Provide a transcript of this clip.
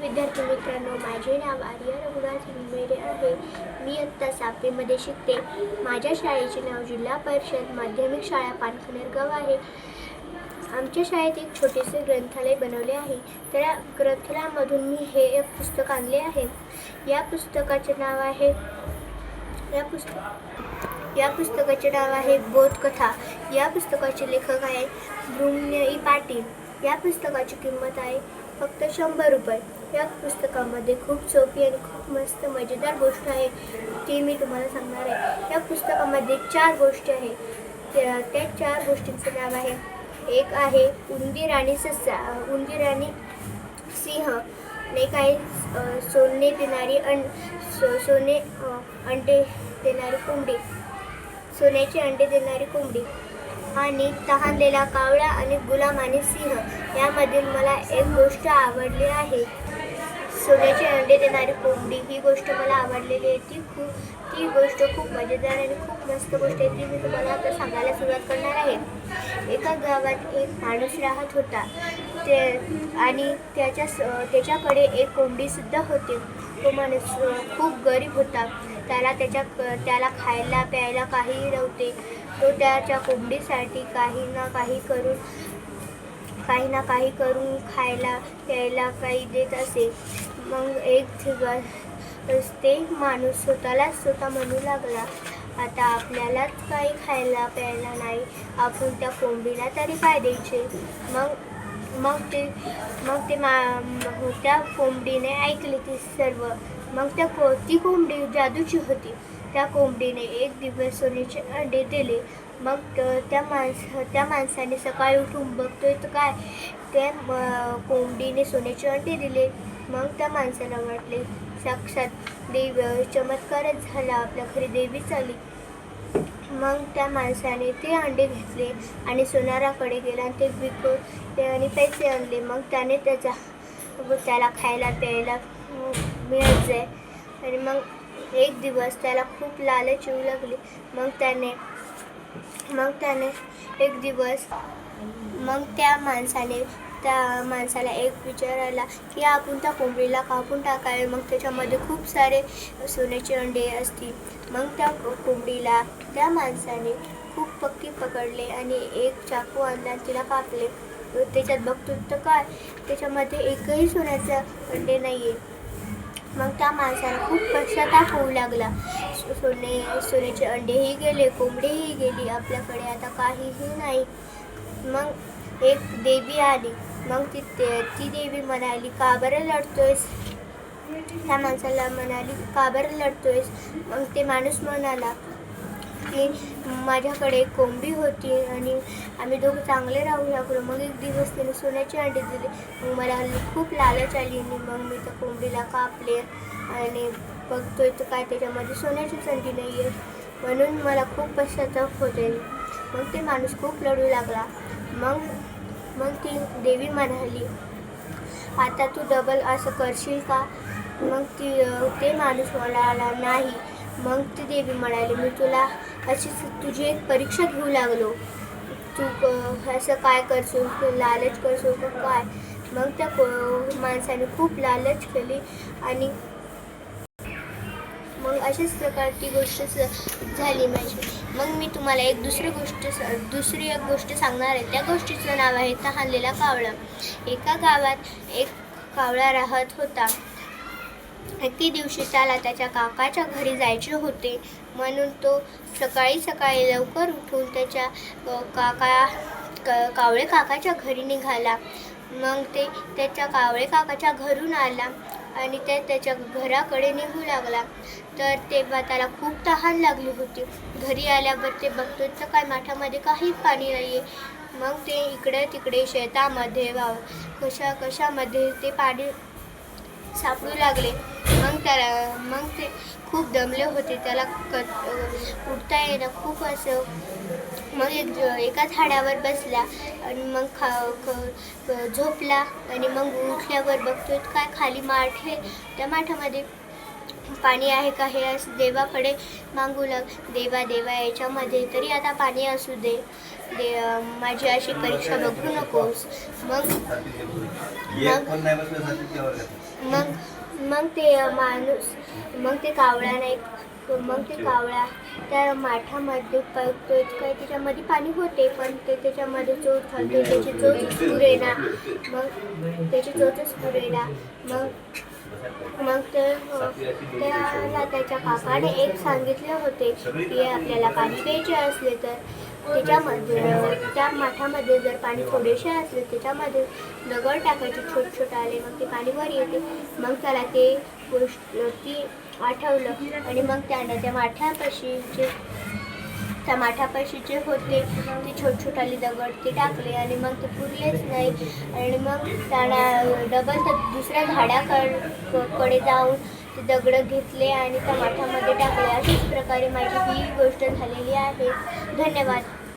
विद्यार्थी मित्रांनो माझे नाव आर्य रघुनाथ हिंगमेरे आहे. मी आत्ता सातवीमध्ये शिकते. माझ्या शाळेचे नाव जिल्हा परिषद माध्यमिक शाळा पानखनेरगाव आहे. आमच्या शाळेत एक छोटेसे ग्रंथालय बनवले आहे. त्या ग्रंथालयामधून मी हे एक पुस्तक आणले आहे. या पुस्तकाचे नाव आहे या पुस्तक या पुस्तकाचे नाव आहे बोधकथा. या पुस्तकाचे लेखक आहे भृम्यई पाटील. या पुस्तकाची किंमत आहे फक्त शंभर रुपये. या पुस्तकामध्ये खूप सोपी आणि खूप मस्त मजेदार गोष्ट आहे. ती मी तुम्हाला सांगणार आहे. या पुस्तकामध्ये चार गोष्टी आहे. त्या त्या चार गोष्टींचं नाव आहे. एक आहे उंदीर आणि ससा उंदीर आणि सिंह. एक आहे सोने देणारी अं सो सोने अंडे देणारी कोंबडी. सोन्याचे अंडे देणारी कोंबडी. आणि तहानलेला कावळा आणि गुलाम आणि सिंह यामधील मला एक गोष्ट आवडली आहे. सोन्याचे अंडे देणारी कोंबडी ही गोष्ट मला आवडलेली आहे. ती खूप ती गोष्ट खूप मजेदार आणि खूप मस्त गोष्ट आहे. ती मी तुम्हाला आता सांगायला सुरुवात करणार आहे. एका गावात एक माणूस राहत होता. ते आणि त्याच्या त्याच्याकडे एक कोंबडीसुद्धा होती. तो माणूस खूप गरीब होता. त्याला त्याच्या त्याला खायला प्यायला काहीही नव्हते. तो त्याच्या कोंबडीसाठी काही ना काही करून काही ना काही करून खायला प्यायला काही देत असे. मग एक दिवस ते माणूस स्वतःलाच स्वतः म्हणू लागला आता आपल्यालाच काही खायला प्यायला नाही. आपण त्या कोंबडीला तरी काय द्यायचे? मग मग ते मग ते मा त्या कोंबडीने ऐकले ते सर्व. मग त्या को ती कोंबडी जादूची होती. त्या कोंबडीने एक दिवस सोन्याचे अंडे दिले. मग त- त्या माणस त्या माणसाने सकाळी उठून बघतोय तर काय? त्या कोंबडीने सोन्याचे अंडे दिले. मग त्या माणसाला वाटले साक्षात देव चमत्कारच झाला आपल्या घरी देवीच आली मग त्या माणसाने ते अंडे घेतले आणि सोनाराकडे गेला आणि ते विकून ते आणि पैसे आणले. मग त्याने त्याचा त्याला खायला प्यायला अं, मिळत जाय आणि मग एक दिवस त्याला खूप लालच येऊ लागली. मग त्याने मग त्याने एक दिवस मग त्या माणसाने त्या माणसाला एक विचार आला की आपण त्या कोंबडीला कापून टाकावे. मग त्याच्यामध्ये खूप सारे सोन्याचे अंडे असतील. मग त्या कोंबडीला त्या माणसाने खूप पक्की पकडले आणि एक चाकू आणला तिला कापले. त्याच्यात बघतो तर काय त्याच्यामध्ये एकही सोन्याचा अंडे नाही आहे मग त्या माणसाला खूप पश्चाताप होऊ लागला. सोने सोन्याचे अंडेही गेले कोंबडीही गेली आपल्याकडे आता काहीही नाही. मग एक देवी आली. मग ती ते- ती देवी म्हणाली का बरं लढतोयस? त्या माणसाला म्हणाली का बरं लढतोयस? मग ते माणूस म्हणाला की माझ्याकडे एक कोंबडी होती आणि आम्ही दोघं चांगले राहू लागलो मग एक दिवस तिने सोन्याचे अंडे दिले. मग मला खूप लालच आली आणि मग मी त्या कोंबडीला कापले आणि बघतोय तर काय त्याच्यामध्ये सोन्याचीच अंडी नाही आहे म्हणून मला खूप पश्चाताप होते मग ते माणूस खूप लढू लागला. मग मग ती देवी म्हणाली आता तू डबल असं करशील का? मग ती ते माणूस म्हणाला नाही मग ती देवी म्हणाली मी तुला अशीच तुझी एक परीक्षा घेऊ लागलो. तू क- असं काय करशील? तू लालच करशील का काय? मग त्या माणसाने खूप लालच केली आणि मग अशाच प्रकारची गोष्ट स- झाली माझी. मग मी तुम्हाला एक दुसरी गोष्ट स- दुसरी एक गोष्ट सांगणार आहे. त्या गोष्टीचं नाव आहे तहानलेला कावळा. एका गावात एक कावळा राहत होता. एके दिवशी त्याला त्याच्या काकाच्या घरी जायचे होते. म्हणून तो सकाळी सकाळी लवकर उठून त्याच्या काका क- कावळे काकाच्या घरी निघाला. मग ते त्याच्या कावळे काकाच्या घरून आला आणि ते त्याच्या घराकडे निघू लागला. तर तेव्हा त्याला खूप तहान लागली होती. घरी आल्यावर ते बघतो तर काय माठामध्ये काही पाणी नाही आहे मग ते इकडे तिकडे शेतामध्ये वाव कशा कशामध्ये ते पाणी सापडू लागले. मग त्याला मग ते खूप दमले होते. त्याला क उठता येणं खूप असं मग एक एका झाडावर बसला आणि मग खा झोपला आणि मग उठल्यावर बघतोय काय खाली माठ आहे? त्या माठामध्ये पाणी आहे का हे असं देवाकडे मागू लाग देवा देवा याच्यामध्ये तरी आता पाणी असू दे. दे माझी अशी परीक्षा बघू नकोस. मग मग मग ते माणूस मग ते कावळा नाही. मग ते कावळा त्या माठामध्ये पळतोय काय त्याच्यामध्ये पाणी होते पण ते त्याच्यामध्ये चोच घालतो त्याची चोचच पुरेना. मग त्याची चोचच पुरेना. मग मग ते त्याला त्याच्या काकाने एक सांगितले होते की आपल्याला पाणी प्यायचे असले तर त्याच्यामध्ये त्या माठामध्ये जर पाणी थोडेसे असले त्याच्यामध्ये दगड टाकायचे छोट छोट आले मग ते पाणी वर येते. मग त्याला ते गोष्ट ती आठवलं. आणि मग त्यानं त्या माठ्यापाशी जे त्या जे होते. ते छोट छोटाले दगड ते टाकले आणि मग ते पुरलेच नाही. आणि मग त्याला डबल तर दुसऱ्या झाडाकडे जाऊन ते दगडं घेतले आणि त्या माठामध्ये टाकले. अशाच प्रकारे माझी ही गोष्ट झालेली आहे. धन्यवाद.